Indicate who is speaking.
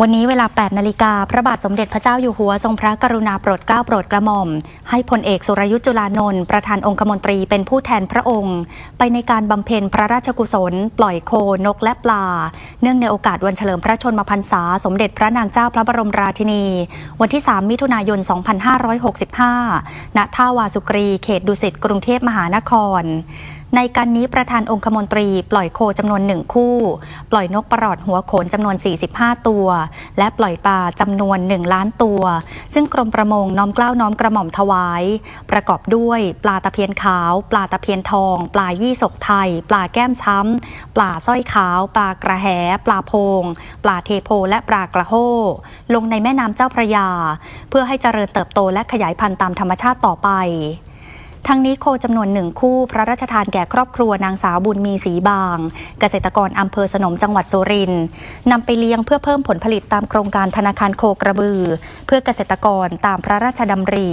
Speaker 1: วันนี้เวลา 8 นาฬิกา พระบาทสมเด็จพระเจ้าอยู่หัว ทรงพระกรุณาโปรดเกล้าโปรดกระหม่อม ให้พลเอกสุรยุทธ์จุลานนท์ประธานองคมนตรีเป็นผู้แทนพระองค์ ไปในการบำเพ็ญพระราชกุศล ปล่อยโคนกและปลา เนื่องในโอกาสวันเฉลิมพระชนมพรรษา สมเด็จพระนางเจ้าพระบรมราชินี วันที่ 3 มิถุนายน 2565 ณ ท่าวาสุกรี เขตดุสิต กรุงเทพมหานคร ในการนี้ประธานองคมนตรี ปล่อยโคจำนวนหนึ่งคู่ ปล่อยนกประหลอดหัวโขนจำนวน 45 ตัว และปล่อยปลาจำนวน 1 ล้านตัว ซึ่งกรมประมงน้อมเกล้าน้อมกระหม่อมถวาย ประกอบด้วยปลาตะเพียนขาว ปลาตะเพียนทอง ปลายี่สกไทย ปลาแก้มช้ำ ปลาสร้อยขาว ปลากระแห ปลาโพง ปลาเทโพและปลากระโหลงในแม่น้ำเจ้าพระยา เพื่อให้เจริญเติบโตและขยายพันธุ์ตามธรรมชาติต่อไป ทั้งนี้โคจำนวนหนึ่งคู่ พระราชทานแก่ครอบครัวนางสาวบุญมีสีบาง เกษตรกรอำเภอสนมจังหวัดสุรินทร์นำไปเลี้ยงเพื่อเพิ่มผลผลิตตามโครงการธนาคารโคกระบือ เพื่อเกษตรกรตามพระราชดำริ